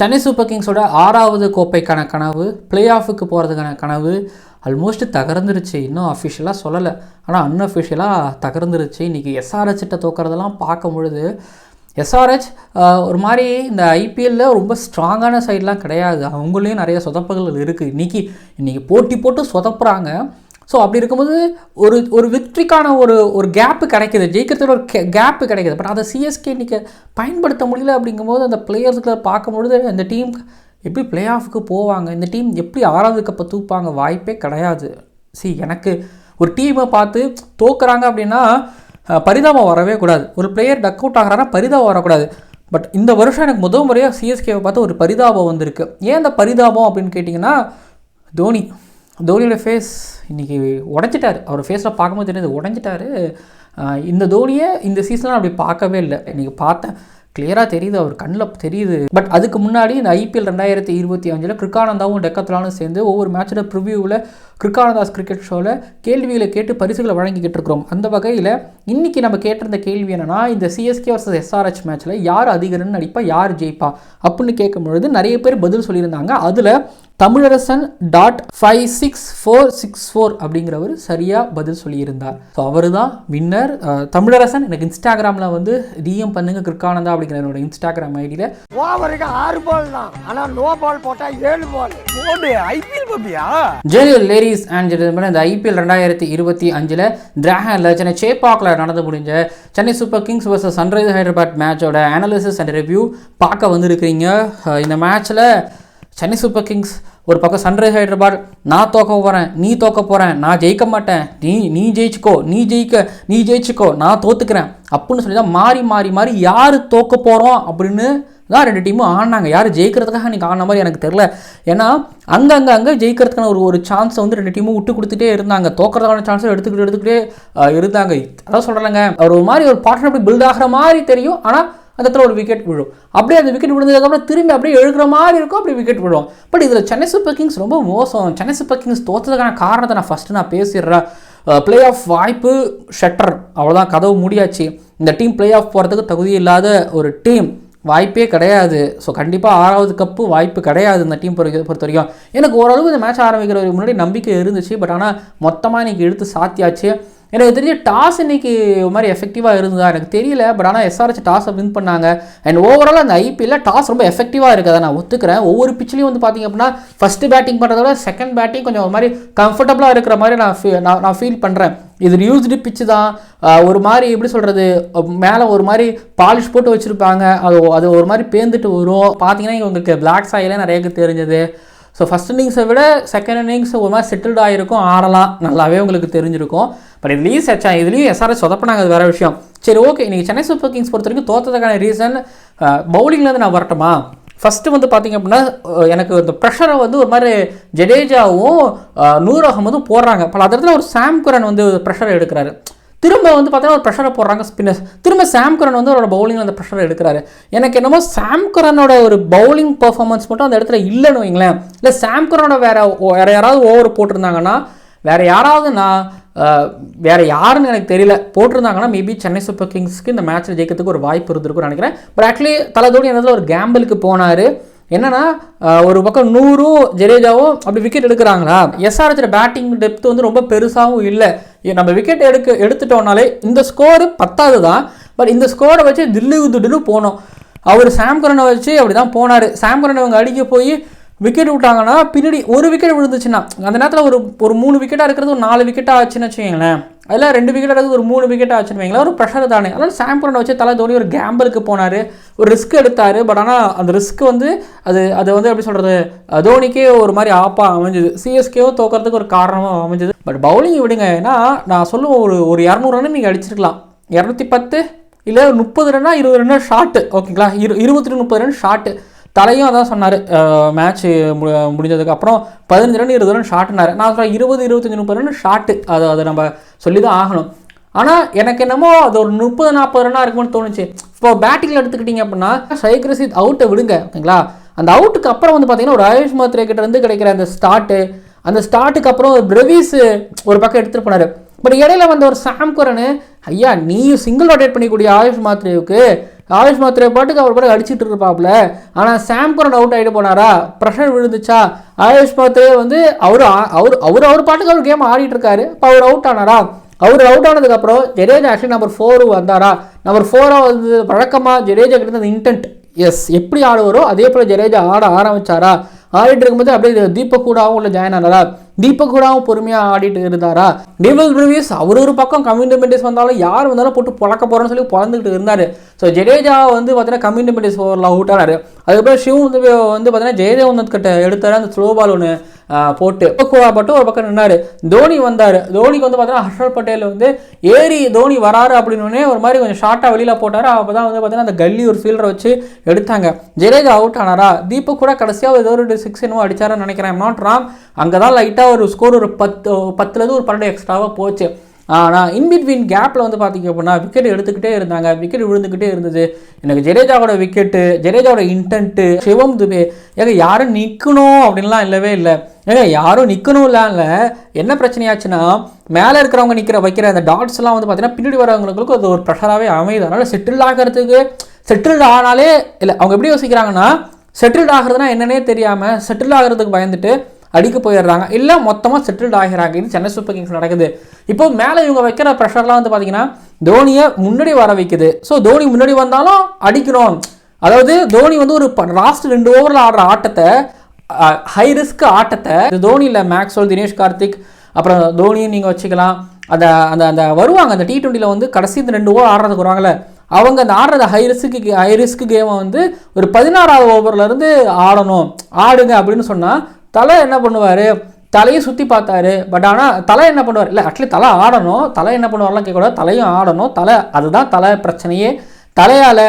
Chennai super கிங்ஸோட ஆறாவது கோப்பைக்கான கனவு பிளே ஆஃபுக்கு போகிறதுக்கான கனவு ஆல்மோஸ்ட் தகர்ந்துருச்சு. இன்னும் அஃபிஷியலாக சொல்லலை. ஆனால் அன்அஃபிஷியலாக தகர்ந்துருச்சு. இன்றைக்கி எஸ்ஆர்ஹெச்சிட்ட தோக்கிறதெல்லாம் பார்க்கும் பொழுது எஸ்ஆர்ஹெச் ஒரு மாதிரி இந்த ஐபிஎல்ல ரொம்ப ஸ்ட்ராங்கான சைட்லாம் கிடையாது. அவங்களையும் நிறைய சொதப்புகள் இருக்குது இன்றைக்கி இன்றைக்கி போட்டி போட்டு சொதப்புறாங்க. ஸோ அப்படி இருக்கும்போது ஒரு ஒரு விக்ட்ரிக்கான ஒரு ஒரு கேப்பு கிடைக்கிது. ஜெயிக்கிறதுல ஒரு கேப்பு கிடைக்குது. பட் அதை சிஎஸ்கே இன்றைக்கி பயன்படுத்த முடியல அப்படிங்கும்போது அந்த பிளேயர்ஸுக்கு பார்க்கும்பொழுது அந்த டீம் எப்படி பிளே ஆஃபுக்கு போவாங்க? இந்த டீம் எப்படி ஆறாவது கப்பை தூப்பாங்க? வாய்ப்பே கிடையாது. சி எனக்கு ஒரு டீமை பார்த்து தோக்குறாங்க அப்படின்னா பரிதாபம் வரவே கூடாது. ஒரு பிளேயர் டக் அவுட் ஆகிறான்னா பரிதாபம் வரக்கூடாது. பட் இந்த வருஷம் எனக்கு முதல் முறையாக சிஎஸ்கேவை பார்த்து ஒரு பரிதாபம் வந்திருக்கு. ஏன் அந்த பரிதாபம் அப்படின்னு கேட்டிங்கன்னா தோனி. தோனியோட ஃபேஸ் இன்றைக்கி உடஞ்சிட்டார். அவர் ஃபேஸில் பார்க்கும்போது தெரியுது உடஞ்சிட்டாரு. இந்த தோனியை இந்த சீசனில் அப்படி பார்க்கவே இல்லை. இன்றைக்கி பார்த்தேன். கிளியராக தெரியுது அவர் கண்ணில் தெரியுது. பட் அதுக்கு முன்னாடி இந்த ஐபிஎல் ரெண்டாயிரத்தி இருபத்தி அஞ்சில் கிருக்கானந்தாவும் டெக்கத்லானும் சேர்ந்து ஒவ்வொரு மேட்சோட ப்ரிவியூவில் கிருக்கானந்தாஸ் கிரிக்கெட் ஷோவில் கேள்விகளை கேட்டு பரிசுகளை வழங்கிக்கிட்டு இருக்கிறோம். அந்த வகையில் இன்றைக்கி நம்ம கேட்டிருந்த கேள்வி என்னென்னா இந்த சிஎஸ்கே வர்சஸ் எஸ்ஆர்ஹெச் மேட்ச்சில் யார் அதிகரன்னு நடிப்பா யார் ஜெயிப்பா? அப்படின்னு கேட்கும்பொழுது நிறைய பேர் பதில் சொல்லியிருந்தாங்க. அதில் Tamilarasan dot five six four six four அப்படிங்கிறவர் சரியாக பதில் சொல்லியிருந்தார். ஸோ அவர் தான் வின்னர் தமிழரசன் எனக்கு இன்ஸ்டாகிராமில் வந்து டிஎம் பண்ணுங்க கிருக்கானந்தா அப்படிங்கிற என்னோட இன்ஸ்டாகிராம் ஐடியில் ஓவருக்கு ஆறு பால் தான். ஆனா நோ பால் போட்டா ஏழு பால் ஐபிஎல் பாப்பியா ஜெனியல் லேடிஸ் அண்ட் ஜென்டில்மேன் இந்த ஐபிஎல் ரெண்டாயிரத்தி இருபத்தி அஞ்சில் டிராகனில் சென்னை சேப்பாக்கில் நடந்து முடிஞ்ச Chennai Super Kings vs Sunrise Hyderabad மேட்சோட அனாலிசிஸ் அண்ட் ரிவ்யூ பார்க்க வந்திருக்கிறீங்க. இந்த மேட்ச்சில் சென்னை சூப்பர் கிங்ஸ் ஒரு பக்கம் சன்ரைஸ் ஹைதராபாத் நான் தோக்க போகிறேன் நீ தோக்க போகிறேன் நான் ஜெயிக்க மாட்டேன் நீ நீ ஜெயிச்சுக்கோ நீ ஜெயிக்க நீ ஜெயிச்சுக்கோ நான் தோத்துக்கிறேன் அப்படின்னு சொல்லி தான் மாறி மாறி மாறி யார் தோக்க போகிறோம் அப்படின்னு தான் ரெண்டு டீமும் ஆடினாங்க யார் ஜெயிக்கிறதுக்காக அன்றைக்கி ஆடின மாதிரி எனக்கு தெரில ஏன்னா அங்கங்கே அங்கே ஜெயிக்கிறதுக்கான ஒரு ஒரு சான்ஸை வந்து ரெண்டு டீமும் விட்டு கொடுத்துட்டே இருந்தாங்க. தோக்கிறதுக்கான சான்ஸை எடுத்துக்கிட்டு எடுத்துக்கிட்டே இருந்தாங்க. அதான் சொல்கிறேங்க ஒரு மாதிரி ஒரு பார்ட்னர்ஷிப் பில்ட் ஆகிற மாதிரி தெரியும். ஆனால் அந்த இடத்துல ஒரு விக்கெட் விழும். அப்படியே அந்த விக்கெட் விழுந்ததுக்கப்புறம் திரும்பி அப்படியே எழுகிற மாதிரி இருக்கும் அப்படி விக்கெட் விழும். பட் இதில் சென்னை சூப்பர் கிங்ஸ் ரொம்ப மோசம். சென்னை சூப்பர் கிங்ஸ் தோற்றதுக்கான காரணத்தை நான் ஃபஸ்ட்டு நான் பேசிடுறேன். ப்ளே ஆஃப் வாய்ப்பு ஷட்டர் அவ்வளோதான் கதவு முடியாச்சு. இந்த டீம் ப்ளே ஆஃப் போகிறதுக்கு தகுதி இல்லாத ஒரு டீம் வாய்ப்பே கிடையாது. ஸோ கண்டிப்பாக ஆறாவது கப்பு வாய்ப்பு கிடையாது இந்த டீம் பொறுத்த பொறுத்த வரைக்கும் எனக்கு ஓரளவு இந்த மேட்ச் ஆரம்பிக்கிற முன்னாடி நம்பிக்கை இருந்துச்சு. பட் ஆனால் மொத்தமாக இன்றைக்கி எடுத்து சாத்தியாச்சு. எனக்கு தெரிஞ்ச டாஸ் இன்னைக்கு ஒரு மாதிரி எஃபெக்டிவாக இருந்ததா எனக்கு தெரியல பட் ஆனால் எஸ்ஆர்ஹெச் டாஸை வின் பண்ணாங்க. அண்ட் ஓவரால் அந்த ஐபிஎல்ல டாஸ் ரொம்ப எஃபெக்டிவாக இருக்குது நான் ஒத்துக்கிறேன். ஒவ்வொரு பிச்சிலையும் வந்து பார்த்தீங்க அப்படின்னா ஃபஸ்ட்டு பேட்டிங் பண்ணுறத விட செகண்ட் பேட்டிங் கொஞ்சம் ஒரு மாதிரி கம்ஃபர்டபுளாக இருக்கிற மாதிரி நான் ஃபீ நான் நான் ஃபீல் பண்ணுறேன் இது ரியூஸ்டு பிச்சு தான். ஒரு மாதிரி எப்படி சொல்கிறது மேலே ஒரு மாதிரி பாலிஷ் போட்டு வச்சுருப்பாங்க. அது அது ஒரு மாதிரி பேர்ந்துட்டு வரும். பார்த்தீங்கன்னா இவங்களுக்கு பிளாக் சாயிலே நிறைய தெரிஞ்சது. ஸோ ஃபஸ்ட் இன்னிங்ஸை விட செகண்ட் இன்னிங்ஸ் ஒரு மாதிரி செட்டில்ட் ஆகிருக்கும் ஆடலாம். நல்லாவே உங்களுக்கு தெரிஞ்சிருக்கும். பட் இதுலேயும் சர்ச்சா இதுலேயும் எஸ்ஆர்எஸ் சொதப்பினாங்க அது வேறு விஷயம். சரி ஓகே இன்றைக்கி சென்னை சூப்பர் கிங்ஸ் பொறுத்த வரைக்கும் தோற்றதுக்கான ரீசன் பவுலிங்லேருந்து நான் வரட்டுமா? ஃபஸ்ட்டு வந்து பார்த்தீங்க அப்படின்னா எனக்கு இந்த ப்ரெஷரை வந்து ஒரு மாதிரி ஜடேஜாவும் நூர் அகமதும் போடுறாங்க. பல அதில் ஒரு சாம் குரன் வந்து ப்ரெஷரை எடுக்கிறாரு. திரும்ப வந்து பார்த்தீங்கன்னா ஒரு ப்ரெஷரை போடுறாங்க ஸ்பின்னர்ஸ் திரும்ப சாம் குரன் வந்து அவரோட பவுலிங்கில் அந்த ப்ரெஷரை எடுக்கிறாரு. எனக்கு என்னமோ சாம் குரனோட ஒரு பவுலிங் பர்ஃபார்மன்ஸ் மட்டும் அந்த இடத்துல இல்லைன்னு வைங்களேன். இல்லை சாம் குரனோட வேறு வேறு யாராவது ஓவர் போட்டிருந்தாங்கன்னா வேறு யாராவது நான் வேற யாருன்னு எனக்கு தெரியல. போட்டிருந்தாங்கன்னா மேபி சென்னை சூப்பர் கிங்ஸ்க்கு இந்த மேட்ச்சில் ஜெயிக்கிறதுக்கு ஒரு வாய்ப்பு இருந்திருக்கும்னு நினைக்கிறேன். பட் ஆக்சுவலி தலதோடி அந்த ஒரு கேம்பிளுக்கு போனார். என்னன்னா ஒரு பக்கம் நூறும் ஜடேஜாவும் அப்படி விக்கெட் எடுக்கிறாங்களா? எஸ்ஆர்ஹெச்சோட பேட்டிங் டெப்த் வந்து ரொம்ப பெருசாகவும் இல்லை. நம்ம விக்கெட் எடுக்க எடுத்துட்டோம்னாலே இந்த ஸ்கோரு பத்தாவது தான். பட் இந்த ஸ்கோரை வச்சு தில்லு துடுன்னு போனோம். அவர் சாம்கரனை வச்சு அப்படி தான் போனார் சாம்கரன் அவங்க அடிக்க போய் விக்கெட் விட்டாங்கன்னா பின்னாடி ஒரு விக்கெட் விழுந்துச்சுன்னா அந்த நேரத்தில் ஒரு ஒரு மூணு விக்கெட்டாக இருக்கிறது ஒரு நாலு விக்கெட்டாக ஆச்சுன்னு வச்சுக்கோங்களேன். அதில் ரெண்டு விக்கெட் எடுக்கிறது ஒரு மூணு விக்கெட் ஆச்சுன்னு ஒரு ப்ரெஷர் தானே. அதனால் சாம்பரனை வச்சு தலை தோனி ஒரு கேம்பலுக்கு போனார். ஒரு ரிஸ்க் எடுத்தார். பட் ஆனால் அந்த ரிஸ்க் வந்து அது அது வந்து எப்படி சொல்கிறது தோனிக்கே ஒரு மாதிரி ஆப்பாக அமைஞ்சது. சிஎஸ்கேவும் தோக்கிறதுக்கு ஒரு காரணமாக அமைஞ்சுது. பட் பவுலிங் விடுங்க. ஏன்னா நான் சொல்லுவேன் ஒரு ஒரு இரநூறு ரன்னு நீங்கள் அடிச்சிருக்கலாம். இரநூத்தி பத்து இல்லை முப்பது ரன்னா இருபது ரன்னா ஷார்ட்டு ஓகேங்களா இரு இருபத்தி முப்பது ரன் ஷார்ட்டு தலையும் அதான் சொன்னார் மேட்ச் முடிஞ்சதுக்கு அப்புறம் பதினஞ்சு ரன் இருபது ரன் ஷார்ட்னார் நான் சொல்கிறேன் இருபது இருபத்தஞ்சு முப்பது ரன் ஷார்ட்டு அது அதை நம்ம சொல்லி தான் ஆகணும். ஆனால் எனக்கு என்னமோ அது ஒரு முப்பது நாற்பது ரன்னாக இருக்கும்னு தோணுச்சு. இப்போ பேட்டிங்கில் எடுத்துக்கிட்டிங்க அப்படின்னா ஷைக் ரஷீத் அவுட்டை விடுங்க ஓகேங்களா? அந்த அவுட்டுக்கு அப்புறம் வந்து பார்த்தீங்கன்னா ஒரு ஆயுஷ் மாத்ரே கிட்ட இருந்து கிடைக்கிற அந்த ஸ்டார்ட்டு அந்த ஸ்டார்ட்டுக்கு அப்புறம் ஒரு பிரவீஸ் ஒரு பக்கம் எடுத்துகிட்டு போனார். பட் இடையில வந்த ஒரு சாம் குரனு ஐயா நீ சிங்கிள் ரொட்டேட் பண்ணிக்கூடிய ஆயுஷ் மாத்ரேவுக்கு ஆயுஷ் மாத்திரை பாட்டுக்கு அவர் பாட்டுக்கு அடிச்சுட்டு இருப்பாப்புல. ஆனால் சாம் அவுட் ஆகிட்டு போனாரா? ப்ரெஷர் விழுந்துச்சா? ஆயுஷ் மாத்திரையே வந்து அவர் அவர் அவர் அவர் பாட்டுக்கு அவர் கேம் ஆடிட்டு இருக்காரு. இப்போ அவர் அவுட் ஆனாரா? அவர் அவுட் ஆனதுக்கப்புறம் ஜடேஜா ஆக்சுவலி நம்பர் ஃபோர் வந்தாரா? நம்பர் ஃபோராக வந்து வழக்கமாக ஜடேஜா கிட்ட அந்த இன்டென்ட் எஸ் எப்படி ஆடுவாரோ அதே போல் ஜடேஜா ஆட ஆரம்பிச்சாரா? ஆடிட்டு இருக்கும்போது அப்படியே தீபக் கூடாவும் உள்ள ஜாயின் ஆனாரா? தீபக் கூடாவும் பொறுமையாக ஆடிட்டு இருந்தாரா? டேவல் பிரவிஸ் அவர் ஒரு பக்கம் கம்யூனிமெண்டிஸ் வந்தாலும் யார் வந்தாலும் போட்டு பழக்க போகிறோன்னு சொல்லி பிறந்துக்கிட்டு இருந்தார். ஸோ ஜடேஜா வந்து பார்த்தீங்கன்னா கம்யூனிமெண்டிஸ் ஓவரில் அவுட் ஆனார் அதுக்கப்புறம் சிவ் வந்து வந்து பார்த்தீங்கன்னா ஜெயதேவ் கிட்ட எடுத்தார். அந்த ஸ்லோ பால் ஒன்று போட்டு. கோவா மட்டும் ஒரு பக்கம் நின்னாரு. தோனி வந்தார். தோனிக்கு வந்து பார்த்தீங்கன்னா ஹர்ஷல் பட்டேல் வந்து ஏறி தோனி வராரு அப்படின்னு ஒரு மாதிரி கொஞ்சம் ஷார்ட்டாக வெளியில் போட்டார். அப்போ தான் வந்து பார்த்தீங்கன்னா அந்த கல்லி ஒரு ஃபீல்டரை வச்சு எடுத்தாங்க. ஜடேஜா அவுட் ஆனாரா? தீபக் கூட கடைசியாக ஏதோ ஒரு சிக்ஸ் என்னவோ அடிச்சாருன்னு நினைக்கிறேன். நாட் ராங் அங்கே தான் லைட்டாக ஒரு ஸ்கோர் ஒரு பத்து பத்துலேருந்து ஒரு பன்னெண்டு எக்ஸ்ட்ராவாக போச்சு. ஆனால் இன்பிட்வீன் கேப்பில் வந்து பார்த்தீங்க அப்படின்னா விக்கெட் எடுத்துக்கிட்டே இருந்தாங்க. விக்கெட் விழுந்துக்கிட்டே இருந்தது. எனக்கு ஜடேஜாவோட விக்கெட்டு ஜடேஜாவோட இன்டென்ட்டு சிவம் துபே ஏங்க யாரும் நிற்கணும் அப்படின்லாம் இல்லவே இல்லை. ஏங்க யாரும் நிற்கணும் இல்லை என்ன பிரச்சனையாச்சுன்னா மேலே இருக்கிறவங்க நிற்கிற வைக்கிற அந்த டாட்ஸ்லாம் வந்து பார்த்தீங்கன்னா பின்னாடி வரவங்களுக்கு அது ஒரு ப்ரெஷராகவே அமையுது. அதனால் செட்டில் ஆகிறதுக்கு செட்டில் ஆனாலே இல்லை அவங்க எப்படி யோசிக்கிறாங்கன்னா செட்டில்ட் ஆகிறதுனா என்னன்னே தெரியாமல் செட்டில் ஆகிறதுக்கு பயந்துட்டு அடிக்க போயிடுறாங்க. இல்லை மொத்தமாக செட்டில்டு ஆகிறாங்க இது சென்னை சூப்பர் கிங்ஸ் நடக்குது. இப்போ மேலே இவங்க வைக்கிற ப்ரெஷர்லாம் வந்து பார்த்தீங்கன்னா தோனியை முன்னாடி வர வைக்குது. ஸோ தோனி முன்னாடி வந்தாலும் அடிக்கணும். அதாவது தோனி வந்து ஒரு லாஸ்ட் ரெண்டு ஓவரில் ஆடுற ஆட்டத்தை ஹை ரிஸ்க் ஆட்டத்தை தோனியில் தோனி இல்லை தினேஷ் கார்த்திக் அப்புறம் தோனியும் நீங்கள் வச்சுக்கலாம். அந்த அந்த அந்த வருவாங்க. அந்த டி டுவெண்ட்டியில் வந்து கடைசி இந்த ரெண்டு ஓவர் ஆடுறதுக்கு வருவாங்களே அவங்க அந்த ஆடுறது ஹை ரிஸ்க்கு ஹை ரிஸ்க் கேமை வந்து ஒரு பதினாறாவது ஓவர்லேருந்து ஆடணும். ஆடுங்க அப்படின்னு சொன்னால் தலை என்ன பண்ணுவார்? தலையை சுற்றி பார்த்தாரு. பட் ஆனால் தலை என்ன பண்ணுவார்? இல்லை ஆக்சுவலி தலை ஆடணும். தலை என்ன பண்ணுவார்லாம் கேட்கக்கூடாது. தலையும் ஆடணும். தலை அதுதான் தலை பிரச்சனையே. தலையால்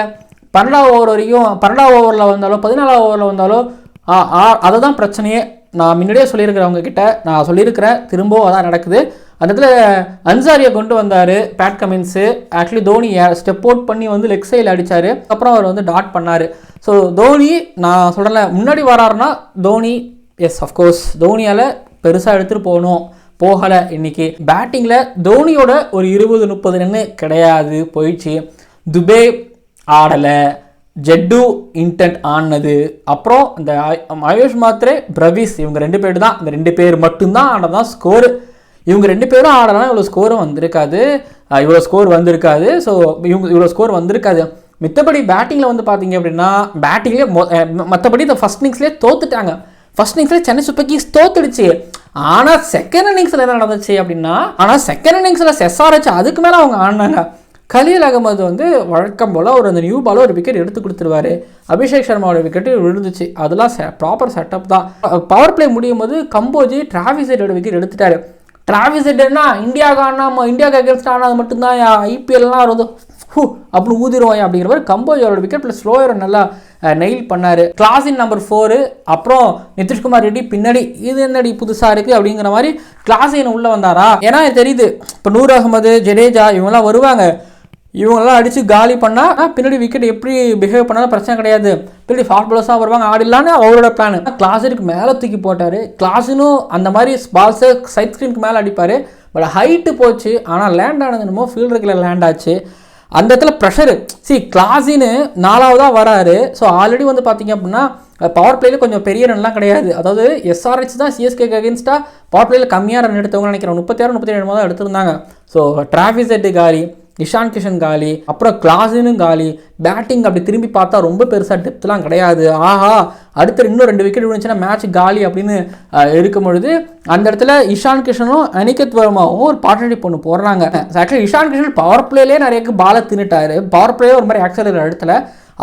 பன்னெண்டாவது ஓவர் வரைக்கும் பன்னெண்டாவது ஓவரில் வந்தாலும் பதினாலாவது ஓவரில் வந்தாலும் அதுதான் பிரச்சனையே. நான் முன்னாடியே சொல்லியிருக்கிறேன் அவங்க கிட்ட நான் சொல்லியிருக்கிறேன். திரும்பவும் அதான் நடக்குது. அந்த இடத்துல அன்சாரியை கொண்டு வந்தார் Pat Cummins actually Dhoni step out பண்ணி வந்து லெக் சைடில் அடித்தார் அப்புறம் அவர் வந்து டாட் பண்ணார். ஸோ தோனி நான் சொல்கிறேன் முன்னாடி வராருன்னா தோனி எஸ் அஃப்கோர்ஸ் தோனியால் பெருசாக எடுத்துகிட்டு போகணும். போகலை இன்னைக்கு. பேட்டிங்கில் தோனியோட ஒரு இருபது முப்பது ரன்னு கிடையாது. போயிடுச்சு. துபே ஆடலை. ஜெட்டு இன்டென்ட் ஆனது. அப்புறம் இந்த ஆயுஷ் மாத்திரே பிரவிஸ் இவங்க ரெண்டு பேர் தான். இந்த ரெண்டு பேர் மட்டும்தான் ஆனதான் ஸ்கோரு இவங்க ரெண்டு பேரும் ஆடலாம் இவ்வளோ ஸ்கோரும் வந்திருக்காது. இவ்வளோ ஸ்கோர் வந்திருக்காது. ஸோ இவங்க இவ்வளோ ஸ்கோர் வந்திருக்காது. மித்தபடி பேட்டிங்கில் வந்து பார்த்தீங்க அப்படின்னா பேட்டிங்லேயே மற்றபடி இந்த ஃபஸ்ட் இன்னிங்ஸ்லேயே தோத்துட்டாங்க. ஃபர்ஸ்ட் இன்னிங்ஸில் சென்னை சூப்பர் கிங்ஸ் தோத்துடுச்சு. ஆனால் செகண்ட் இன்னிங்ஸில் என்ன நடந்துச்சு அப்படின்னா ஆனால் செகண்ட் இன்னிங்ஸில் செஸ்ஆர்ஹெச் அதுக்கு மேலே அவங்க ஆடினாங்க. கலீல் அகமது வந்து வழக்கம் போல் ஒரு அந்த நியூ பாலோ ஒரு விக்கெட் எடுத்து கொடுத்துருவாரு. அபிஷேக் சர்மாவோட விக்கெட்டு விழுந்துச்சு. அதெல்லாம் ப்ராப்பர் செட்டப் தான். பவர் பிளே முடியும் போது கம்போஜி டிராவிஸ் ஹெட்டோட விக்கெட் எடுத்துட்டாரு. டிராவிஸ் ஹெட்னா இந்தியாவுக்கு ஆனா இந்தியாவுக்கு அகேன்ஸ்ட் ஆனது மட்டும்தான் ஐபிஎல்லாம் வந்து ஹூ அப்படி ஊதிடுவாங்க அப்படிங்கிற மாதிரி கம்போஜரோட விக்கெட் ப்ளஸ் ஸ்லோயர் நல்லா நெயில் பண்ணார். கிளாஸின் நம்பர் ஃபோரு அப்புறம் நிதிஷ்குமார் ரெட்டி பின்னாடி இது என்னடி புதுசாக இருக்குது அப்படிங்கிற மாதிரி கிளாஸின் உள்ளே வந்தாரா? ஏன்னா தெரியுது இப்போ நூர் அகமது ஜடேஜா இவங்கெல்லாம் வருவாங்க. இவங்கெல்லாம் அடித்து காலி பண்ணால் பின்னாடி விக்கெட் எப்படி பிஹேவ் பண்ணாலும் பிரச்சனை கிடையாது. பின்னாடி ஃபாஸ்ட் பாலர்ஸாக வருவாங்க ஆடிடலான்னு அவரோட பிளான் கிளாஸருக்கு மேலே தூக்கி போட்டார். கிளாஸினும் அந்த மாதிரி பால்ஸை சைட் ஸ்க்ரீனுக்கு மேலே அடிப்பார். பட் ஹைட்டு போச்சு ஆனால் லேண்ட் ஆனது என்னமோ ஃபீல்டருக்குள்ள லேண்ட் ஆச்சு. அந்த இடத்துல ப்ரெஷரு சி கிளாஸின்னு நாலாவதாக வராரு. ஸோ ஆல்ரெடி வந்து பார்த்தீங்க அப்படின்னா பவர் பிளேயில் கொஞ்சம் பெரிய ரன்லாம் கிடையாது. அதாவது எஸ்ஆர்ஹெச் தான் சிஎஸ்கே அகேன்ஸ்டாக பவர் பிளேயில் கம்மியாக ரன் எடுத்தவங்க நினைக்கிறேன். முப்பத்தாறு முப்பத்தி ரெண்டு தான் எடுத்திருந்தாங்க. ஸோ டிராஃபிஸ் செட்டு காலி இஷான் கிஷன் காலி அப்புறம் கிளாஸினும் காலி பேட்டிங் அப்படி திரும்பி பார்த்தா ரொம்ப பெருசாக டெப்த்லாம் கிடையாது. ஆஹா அடுத்த இன்னும் ரெண்டு விக்கெட் விழுந்துச்சுன்னா மேட்ச் காலி அப்படின்னு இருக்கும் பொழுது அந்த இடத்துல இஷான் கிஷனும் அனிகத் வர்மாவும் ஒரு பார்ட்னர்ஷிப் ஒன்று போடுறாங்க. ஆக்சுவலி இஷான் கிஷன் பவர் பிளேலேயே நிறைய பாலை தின்னுட்டாரு. பவர் பிளேயே ஒரு மாதிரி ஆக்சலர் இடத்துல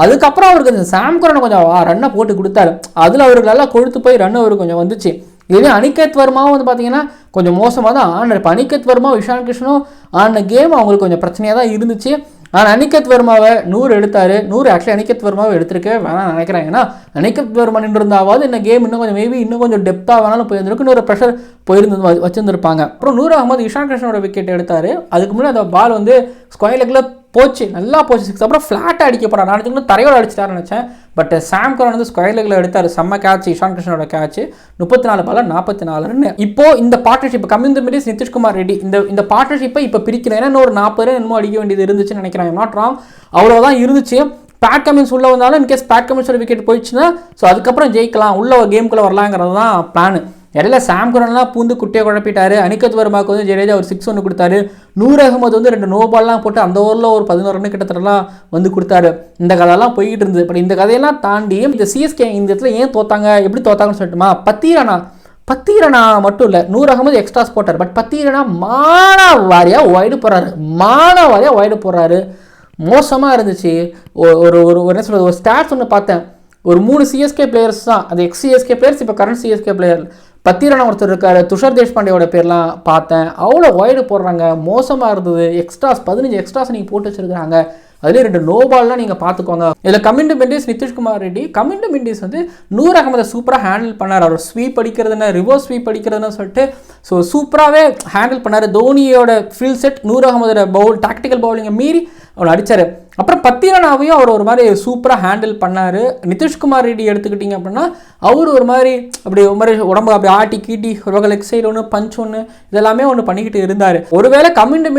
அதுக்கப்புறம் அவருக்கு இந்த சாம் கொஞ்சம் ரன்னை போட்டு கொடுத்தாரு. அதில் அவர்களெல்லாம் நல்லா கொழுத்து போய் ரன் அவருக்கு கொஞ்சம் வந்துச்சு. இதே அனிகேத் வர்மாவும் வந்து பார்த்தீங்கன்னா கொஞ்சம் மோசமாக தான் ஆனார் இப்போ அனிகேத் வர்மா விஷான் கிருஷ்ணனும் ஆன கேம் அவங்களுக்கு கொஞ்சம் பிரச்சனையாக தான் இருந்துச்சு. ஆனால் அனிகத் வர்மாவை நூறு எடுத்தார். நூறு ஆக்சுவலி அனிகத் வர்மாவை எடுத்திருக்கே வேணாம் நினைக்கிறேன். ஏன்னா அனிகத் வர்மா நின்றிருந்தாவது இந்த கேம் இன்னும் கொஞ்சம் மேபி இன்னும் கொஞ்சம் டெப்த்தாக வேணாலும் போயிருந்திருக்கு இன்னொரு ப்ரெஷர் போயிருந்து வச்சிருந்திருப்பாங்க. அப்புறம் நூறு அகமது இஷான் கிருஷ்ணனோட விக்கெட் எடுத்தார். அதுக்கு முன்னாடி அந்த பால் வந்து ஸ்கொயர் லெக்கில் போச்சு நல்லா போச்சு. சிக்ஸ் அப்புறம் ஃப்ளாட்டாக அடிக்கப்படா நான் நினச்சிக்கணும் தரையோட அடிச்சிட்டாருன்னு நினச்சேன். பட் சாம் uh, கரன் வந்து ஸ்கொயர் லெக்கில் எடுத்தார். செம்ம கேட்ச் இஷான் கிருஷ்ணோட கேட்ச் முப்பத்தி நாலு பால நாற்பத்தி நாலு ரன் இப்போ இந்த பார்ட்னர்ஷிப் கம்மிங் மிடிஸ் நிதிஷ்குமார் ரெட்டி இந்த இந்த பார்ட்னர்ஷிப்பை இப்போ பிரிக்கிறேன் ஏன்னா ஒரு நாற்பது ரன் என்னமோ அடிக்க வேண்டியது இருந்துச்சுன்னு நினைக்கிறேன். நாட் ராங் அவ்வளோதான் இருந்துச்சு. பேட் கமின்ஸ் உள்ளே வந்தாலும் இன்கேஸ் பேட் கமின்ஸோட விக்கெட் போயிடுச்சுன்னா ஸோ அதுக்கப்புறம் ஜெயிக்கலாம். உள்ள ஒரு கேமுக்குள்ளே வரலாங்கிறது தான் பிளான் இடையில சாம் குரன்லாம் பூந்து குட்டியை குழப்பிட்டாரு. அனிகத் வர்மாக்கு வந்து ஜடேஜா ஒரு சிக்ஸ் ஒன்று கொடுத்தாரு. நூர் அகமது வந்து ரெண்டு நோ பால்லாம் போட்டு அந்த ஓவரில் ஒரு பதினோரு ரன் கிட்டத்தட்டலாம் வந்து கொடுத்தாரு. இந்த கதையெல்லாம் போய்கிட்டு இருந்தது. பட் இந்த கதையெல்லாம் தாண்டி இந்த சிஎஸ்கே இந்த இடத்துல ஏன் தோத்தாங்க? எப்படி தோத்தாங்கன்னு சொல்லட்டுமா? பத்தீரனா பத்தீரனா மட்டும் இல்லை நூர் அகமது எக்ஸ்ட்ராஸ் போட்டார். பட் பத்தீரனா மானவாரியாக ஒய்டு போடுறாரு மானவாரியாக ஒய்டு போடுறாரு மோசமாக இருந்துச்சு. ஒ- ஒரு ஒரு என்ன சொல்கிறது ஒரு ஸ்டாட்ஸ் ஒன்று பார்த்தேன். ஒரு மூணு சிஎஸ்கே பிளேயர்ஸ் தான். அந்த எக்ஸ் சிஎஸ்கே பிளேயர்ஸ் இப்போ கரண்ட் சிஎஸ்கே பிளேயர் பத்திரன ஒருத்தர் இருக்கார். துஷார் தேஷ்பாண்டியோட பேர்லாம் பார்த்தேன். அவ்வளோ ஒயர்டு போடுறாங்க. மோசமாக இருந்தது. எக்ஸ்ட்ராஸ் பதினஞ்சு எக்ஸ்ட்ராஸ் நீங்கள் போட்டு வச்சுருக்காங்க அதுலேயே ரெண்டு நோ பால்லாம் நீங்கள் பார்த்துக்கோங்க. இதில் கமிண்டு மெண்டிஸ் நிதிஷ்குமார் ரெட்டி கமிண்டு மெண்டிஸ் வந்து நூறு அகமதை சூப்பராக ஹேண்டில் பண்ணார். அவர் ஸ்வீப் அடிக்கிறதுனா ரிவர்ஸ் ஸ்வீப் அடிக்கிறதுன்னு சொல்லிட்டு ஸோ சூப்பராகவே ஹேண்டில் பண்ணார். தோனியோட ஃபீல் செட் நூறு அகமதோட பவுல் டாக்டிக்கல் பவுலிங்கை மீறி அவர் அடித்தார் அப்புறம் பத்திரனாவையும் அவர் ஒரு மாதிரி சூப்பராக ஹேண்டில் பண்ணார். நிதிஷ்குமார் ரெட்டி எடுத்துக்கிட்டிங்க அப்படின்னா அவர் ஒரு மாதிரி அப்படி ஒரு மாதிரி உடம்பு அப்படி ஆட்டி கீட்டி ஒரு வகை லெக் சைடு ஒன்று பஞ்ச் ஒன்று இதெல்லாமே ஒன்று பண்ணிக்கிட்டு இருந்தார். ஒருவேளை கமிண்ட்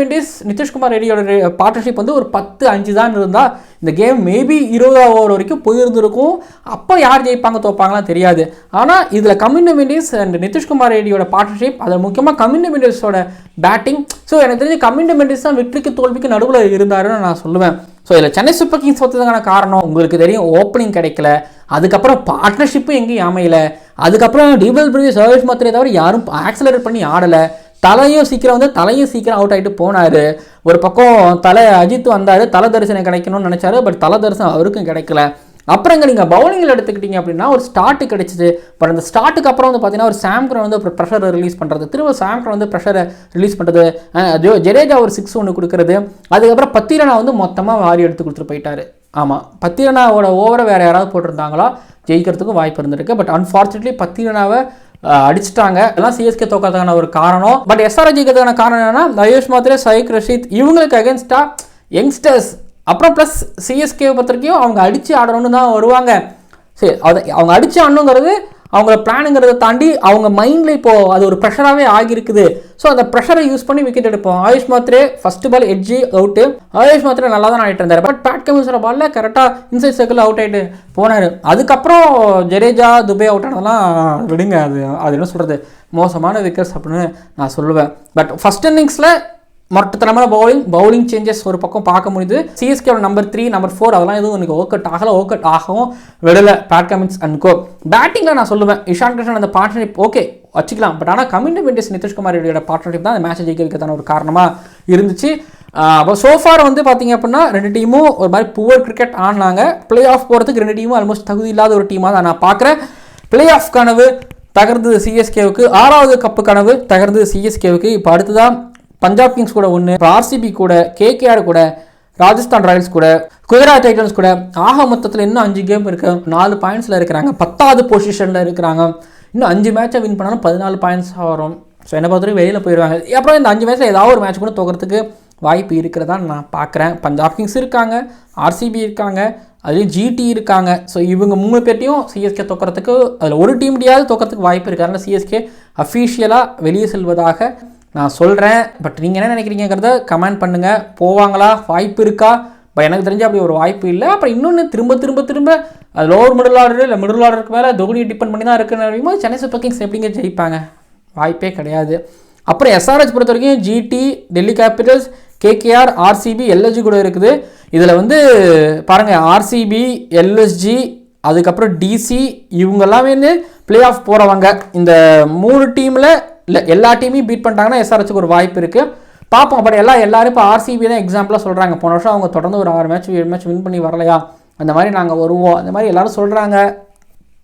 நிதிஷ்குமார் ரெட்டியோட பார்ட்னர்ஷிப் வந்து ஒரு பத்து அஞ்சு தான் இருந்தால் இந்த கேம் மேபி இருபது ஓவர் வரைக்கும் போயிருந்திருக்கும். அப்போ யார் ஜெயிப்பாங்க தோப்பாங்களாம் தெரியாது. ஆனால் இதில் கமிண்ட் அண்ட் நிதிஷ்குமார் ரெட்டியோட பார்ட்னர்ஷிப் அதில் முக்கியமாக கமிண்ட் பேட்டிங் ஸோ எனக்கு தெரிஞ்சு கமிண்ட் தான் வெற்றிக்கு தோல்விக்கு நடுவில் இருந்தாருன்னு நான் சொல்லுவேன். ஸோ இதில் சென்னை சூப்பர் கிங்ஸ் தோத்ததுக்கான காரணம் உங்களுக்கு தெரியும் ஓப்பனிங் கிடைக்கல. அதுக்கப்புறம் பார்ட்னர்ஷிப்பும் எங்கேயும் அமையல. அதுக்கப்புறம் டிபல் பிரிவி சர்வீஸ் மாத்திரை தவிர யாரும் ஆக்சலரேட் பண்ணி ஆடலை. தலையும் சீக்கிரம் வந்து தலையும் சீக்கிரம் அவுட் ஆகிட்டு போனார். ஒரு பக்கம் தலை அஜித் வந்தார் தலை தரிசனம் கிடைக்கணும்னு நினச்சாரு பட் தலை தரிசனம் அவருக்கும் கிடைக்கல. அப்புறம் இங்கே நீங்கள் பவுலிங்கில் எடுத்துக்கிட்டீங்க அப்படின்னா ஒரு ஸ்டார்ட்டு கிடச்சிது. பட் அந்த ஸ்டார்ட்டுக்கு அப்புறம் வந்து பார்த்தீங்கன்னா ஒரு சாம்கரன் வந்து அப்புறம் ப்ரெஷரை ரிலீஸ் பண்ணுறது திரும்ப சாம்கரன் வந்து ப்ரெஷரை ரிலீஸ் பண்ணுறது ஜோ ஜடேஜா ஒரு சிக்ஸ் ஒன்று கொடுக்குறது. அதுக்கப்புறம் பத்திரனா வந்து மொத்தமாக வாரி எடுத்து கொடுத்துட்டு போயிட்டாரு. ஆமாம் பத்திரனாவோட ஓவரை வேறு யாராவது போட்டிருந்தாங்களா? ஜெயிக்கிறதுக்கும் வாய்ப்பு இருந்திருக்கு. பட் அன்ஃபார்ச்சுனேட்லி பத்திரனாவை அடிச்சிட்டாங்க. எல்லாம் சிஎஸ்கே தோக்கிறதுக்கான ஒரு காரணம். பட் எஸ்ஆர்ஐ ஜெயிக்கிறதுக்கான காரணம் என்னன்னா தயுஷ் மாத்திரே சைக் ரஷீத் இவங்களுக்கு அகேன்ஸ்டாக யங்ஸ்டர்ஸ் அப்புறம் ப்ளஸ் சிஎஸ்கே பொறுத்தவரைக்கும் அவங்க அடித்து ஆடணும்னு தான் வருவாங்க. சரி அது அவங்க அடித்து ஆடணுங்கிறது அவங்கள பிளானுங்கிறத தாண்டி அவங்க மைண்டில் இப்போது அது ஒரு ப்ரெஷராகவே ஆகியிருக்குது. ஸோ அந்த ப்ரெஷரை யூஸ் பண்ணி விக்கெட் எடுப்போம். ஆயுஷ் மாத்ரே ஃபஸ்ட்டு பால் எட்ஜி அவுட்டு ஆயுஷ் மாத்ரே நல்லா தான் ஆடிட்டு இருந்தார். பட் பேட் கமிஷனர் பாலில் கரெக்டாக இன்சைட் சர்க்கிள் அவுட் ஆகிட்டு போனார். அதுக்கப்புறம் ஜடேஜா துபே அவுட் ஆனதெல்லாம் விடுங்க. அது அது என்ன சொல்கிறது மோசமான விக்கெட்ஸ் அப்படின்னு நான் சொல்லுவேன். பட் ஃபர்ஸ்ட் இன்னிங்ஸில் மொட்டத்தனமான பவுலிங் பவுலிங் சேஞ்சஸ் ஒரு பக்கம் பார்க்க முடியுது. சிஎஸ்கேவோட நம்பர் த்ரீ நம்பர் ஃபோர் அதெல்லாம் எதுவும் எனக்கு ஒர்க் அவுட் ஆகல ஒர்க் அவுட் ஆகவும் விடலை. பேட் கமின்ஸ் அண்ட் கோ பேட்டிங்கில் நான் சொல்லுவேன். இஷான் கிருஷ்ணன் அந்த பார்ட்னர்ஷிப் ஓகே வச்சுக்கலாம். பட் ஆனால் கமிண்ட் வெண்டிஸ் நிதிஷ்குமார் ரெட்டியோட பார்ட்னர்ஷிப் தான் அந்த மேட்சை ஜெயிக்க வைக்கிறதான ஒரு காரணமாக இருந்துச்சு. அப்போ சோஃபார் வந்து பார்த்தீங்க அப்படின்னா ரெண்டு டீமும் ஒரு மாதிரி புவர் கிரிக்கெட் ஆடினாங்க. பிளே ஆஃப் போகிறதுக்கு ரெண்டு டீமும் ஆல்மோஸ்ட் தகுதி இல்லாத ஒரு டீமாக தான் நான் பார்க்குறேன் ப்ளே ஆஃப் கனவு தகர்ந்தது சிஎஸ்கேவுக்கு ஆறாவது கப்பு கனவு தகர்ந்தது சிஎஸ்கேவுக்கு இப்போ அடுத்ததான் பஞ்சாப் கிங்ஸ் கூட ஒன்று ஆர்சிபி கூட கேகேஆர் கூட ராஜஸ்தான் ராயல்ஸ் கூட குஜராத் டைட்டன்ஸ் கூட. ஆக மொத்தத்தில் இன்னும் அஞ்சு கேம் இருக்கு. நாலு பாயிண்ட்ஸில் இருக்கிறாங்க. பத்தாவது பொசிஷனில் இருக்கிறாங்க. இன்னும் அஞ்சு மேட்சை வின் பண்ணாலும் பதினாலு பாயிண்ட்ஸ் வரும். ஸோ என்னை பொறுத்தவரைக்கும் வெளியில் போயிடுவாங்க அப்புறம் இந்த அஞ்சு மேட்ச்சில் ஏதாவது ஒரு மேட்ச் கூட தோக்கிறதுக்கு வாய்ப்பு இருக்கிறதா நான் பார்க்குறேன். பஞ்சாப் கிங்ஸ் இருக்காங்க ஆர்சிபி இருக்காங்க அதுலேயும் ஜிடி இருக்காங்க. ஸோ இவங்க மூணு பேர்ட்டையும் சிஎஸ்கே தோக்கிறதுக்கு அதில் ஒரு டீம் முடியாவது தோக்கிறதுக்கு வாய்ப்பு இருக்கு. சிஎஸ்கே அஃபீஷியலாக வெளியே செல்வதாக நான் சொல்கிறேன் பட் நீங்கள் என்ன நினைக்கிறீங்கிறத கமெண்ட் பண்ணுங்கள் போவாங்களா? வாய்ப்பு இருக்கா? இப்போ எனக்கு தெரிஞ்ச அப்படி ஒரு வாய்ப்பு இல்லை. அப்புறம் இன்னொன்று திரும்ப திரும்ப திரும்ப அது லோவர் மிடில் ஆர்டர் இல்லை மிடில் ஆர்டருக்கு மேலே தோனியை டிபெண்ட் பண்ணி தான் இருக்குன்னு சென்னை சூப்பர் கிங்ஸ் எப்படிங்க ஜெயிப்பாங்க? வாய்ப்பே கிடையாது. அப்புறம் எஸ்ஆர்ஹெச் பொறுத்த வரைக்கும் GT Delhi Capitals KKR RCB LSG கூட இருக்குது. இதில் வந்து பாருங்கள் ஆர்சிபி எல்எஸ்ஜி அதுக்கப்புறம் டிசி இவங்கெல்லாம் வந்து பிளே ஆஃப் போகிறவங்க இந்த மூணு டீமில் இல்லை எல்லா டீமையும் பீட் பண்ணிட்டாங்கன்னா எஸ்ஆர்ஹெச்சுக்கு ஒரு வாய்ப்பு இருக்குது பார்ப்போம். பட் எல்லா எல்லாரும் இப்போ ஆர்சிபி தான் எக்ஸாம்பிளாக சொல்கிறாங்க போன வருஷம் அவங்க தொடர்ந்து ஒரு ஆறு மேட்ச் ஏழு மேட்ச் வின் பண்ணி வரலையா? அந்த மாதிரி நாங்கள் வருவோம். அந்த மாதிரி எல்லோரும் சொல்கிறாங்க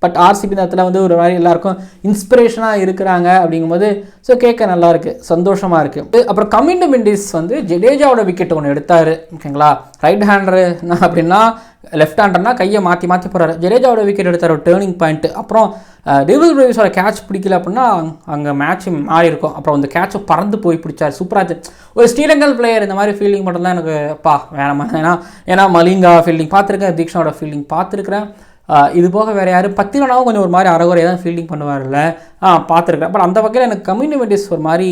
பட் ஆர்சிபி நேரத்தில் வந்து ஒரு மாதிரி எல்லாருக்கும் இன்ஸ்பிரேஷனாக இருக்கிறாங்க அப்படிங்கும்போது ஸோ கேட்க நல்லாயிருக்கு சந்தோஷமாக இருக்குது அப்புறம் கமிண்டு மிண்டிஸ் வந்து ஜடேஜாவோட விக்கெட் ஒன்று எடுத்தார் ஓகேங்களா ரைட் ஹேண்டரு அப்படின்னா லெஃப்ட் ஹேண்டர்னா கையை மாற்றி மாற்றி போகிறாரு ஜடேஜாவோட விக்கெட் எடுத்தார் ஒரு டேர்னிங் பாயிண்ட் அப்புறம் டேவிட் பிரேவிஸோட கேட்ச் பிடிக்கல அப்படின்னா அங்கே மேட்ச் மாறி இருக்கும். அப்புறம் அந்த கேட்சை பறந்து போய் பிடிச்சார். சூப்பராக ஒரு ஸ்ரீலங்கன் பிளேயர் இந்த மாதிரி ஃபீல்டிங் மட்டும்தான் எனக்கு பா வேணாமா? ஏன்னா ஏன்னா மலிங்கா ஃபீல்டிங் பார்த்துருக்கேன் தீக்ஷனோட ஃபீல்டிங் பார்த்துருக்குறேன். இது போக வேறு யார்? பத்திரனாவும் கொஞ்சம் ஒரு மாதிரி அறகுறையாக தான் ஃபீல்டிங் பண்ணுவார்ல ஆ பார்த்துருக்கேன் பட் அந்த வகையில் எனக்கு கம்யூனிமெண்டிஸ் ஒரு மாதிரி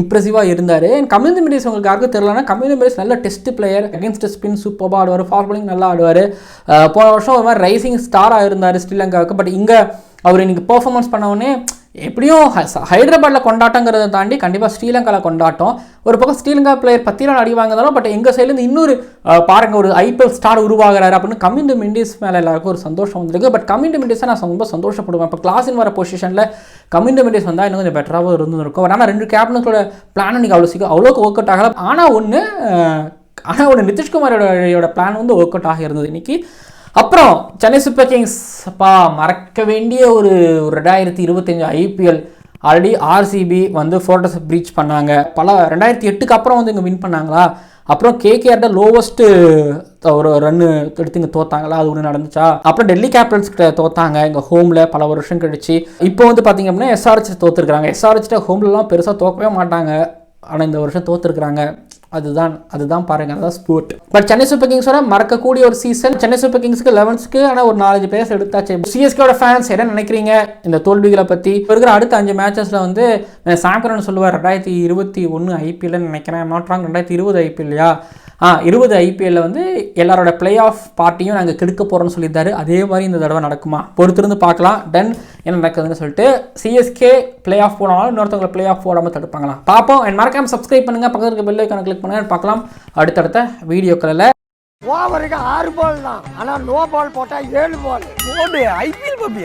இம்ப்ரெசிவாக இருந்தார். கம்யூனிட்டி மெடிஸ் உங்களுக்கு யாருக்கும் தெரியலனா கம்யூனிட்டி மெடிஸ் நல்ல டெஸ்ட் பிளேயர் அகேன்ஸ்ட் ஸ்பின் சூப்பராக ஆடுவார் ஃபாஸ்ட் bowling நல்லா ஆடுவார். போன வருஷம் ஒரு மாதிரி ரைசிங் ஸ்டாராக இருந்தார் ஸ்ரீலங்காவுக்கு. பட் இங்கே அவர் இன்னைக்கு பர்ஃபார்மன்ஸ் பண்ண எப்படியும் ஹைதராபாத்தில் கொண்டாட்டங்கிறத தாண்டி கண்டிப்பாக ஸ்ரீலங்காவில் கொண்டாட்டம். ஒரு பக்கம் ஸ்ரீலங்கா பிளேயர் பத்தி ரன் அடி வாங்குதாலும் பட் எங்கள் சைட்லேருந்து இன்னொரு பாருங்கள் பாருங்க ஒரு ஐபிஎல் ஸ்டார் உருவாகிறாரு அப்படின்னு கமிண்ட் மிண்டிஸ் மேலே எல்லாருக்கும் ஒரு சந்தோஷம் வந்திருக்கு. பட் கம்யூனிட்டி மிண்டிஸை நான் ரொம்ப சந்தோஷப்படுவேன். இப்போ கிளாஸின் வர பொசிஷனில் கம்யூனிட்டி மிண்டிஸ் வந்தால் இன்னும் கொஞ்சம் பெட்டராகவும் இருந்திருக்கும். ஆனால் ரெண்டு கேப்டன்ஸோட பிளான் இன்னைக்கு அவ்வளோ சீக்கிரம் அவ்வளோக்கு ஒர்க் அவுட் ஆகலாம் ஆனால் ஒன்று ஆனால் ஒன்று நிதிஷ்குமாரோட பிளான் வந்து ஒர்க் அவுட் ஆக இருந்தது இன்னைக்கு. அப்புறம் சென்னை சூப்பர் கிங்ஸ் அப்பா மறக்க வேண்டிய ஒரு ரெண்டாயிரத்தி இருபத்தஞ்சு ஐபிஎல். ஆல்ரெடி ஆர்சிபி வந்து ஃபோட்டோஸ் ப்ரீச் பண்ணாங்க. பல ரெண்டாயிரத்தி எட்டுக்கு அப்புறம் வந்து இங்கே வின் பண்ணாங்களா? அப்புறம் கேகேஆர்ட லோவஸ்ட்டு ஒரு ரன்னு எடுத்து இங்கே தோத்தாங்களா? அது ஒன்று நடந்துச்சா? அப்புறம் டெல்லி கேபிட்டல்ஸ் கிட்ட தோத்தாங்க. இங்கே ஹோமில் பல வருஷம் கழிச்சு. இப்போ வந்து பார்த்தீங்க அப்படின்னா எஸ்ஆர்ஹெச் தோத்துருக்காங்க எஸ்ஆர்ஹெச்ட ஹோம்லலாம் பெருசாக தோக்கவே மாட்டாங்க. ஆனால் இந்த வருஷம் தோத்துருக்குறாங்க. அதுதான் அதுதான் பாருங்க அதுதான் ஸ்போர்ட் பட் சென்னை சூப்பர் கிங்ஸோட மறக்கக்கூடிய ஒரு சீசன் சென்னை சூப்பர் கிங்ஸ்க்கு லெவன்ஸ்க்கு ஆனால் ஒரு நாலஞ்சு பேர் எடுத்தாச்சு. சிஎஸ்கேட ஃபேன்ஸ் என்ன நினைக்கிறீங்க? இந்த தோல்விகளை பற்றி இப்போ இருக்கிற அடுத்த அஞ்சு மேட்சஸில் வந்து சாம்பிரன் சொல்லுவார் ரெண்டாயிரத்தி இருபத்தி ஒன்று ஐபிஎல்னு நினைக்கிறேன். நாட் ராங் ரெண்டாயிரத்தி இருபது ஐபிஎல்லையா இருபது ஐபிஎல்ல வந்து எல்லாரோட பிளே ஆஃப் பார்ட்டியும் நாங்கள் கெடுக்க போகிறோம்னு சொல்லியிருந்தாரு. அதே மாதிரி இந்த தடவை நடக்குமா? பொறுத்திருந்து பார்க்கலாம். தென் என்ன நடக்குதுன்னு சொல்லிட்டு சிஎஸ்கே பிளே ஆஃப் போனாலும் இன்னொருத்தவங்களை பிளே ஆஃப் போடாமல் தடுப்பாங்களா? பார்ப்போம். என் மறக்காமல் சப்ஸ்கிரைப் பண்ணுங்கள் பக்கத்தில் இருக்க பெல் ஐக்கான கிளிக் பண்ணுங்க. பார்க்கலாம். அடுத்தடுத்த வீடியோக்களில். ஓவருக்கு ஆறு பால் தான். ஆனால் நோ பால் போட்டால் ஏழு பால் ஐபிஎல் பப்பியா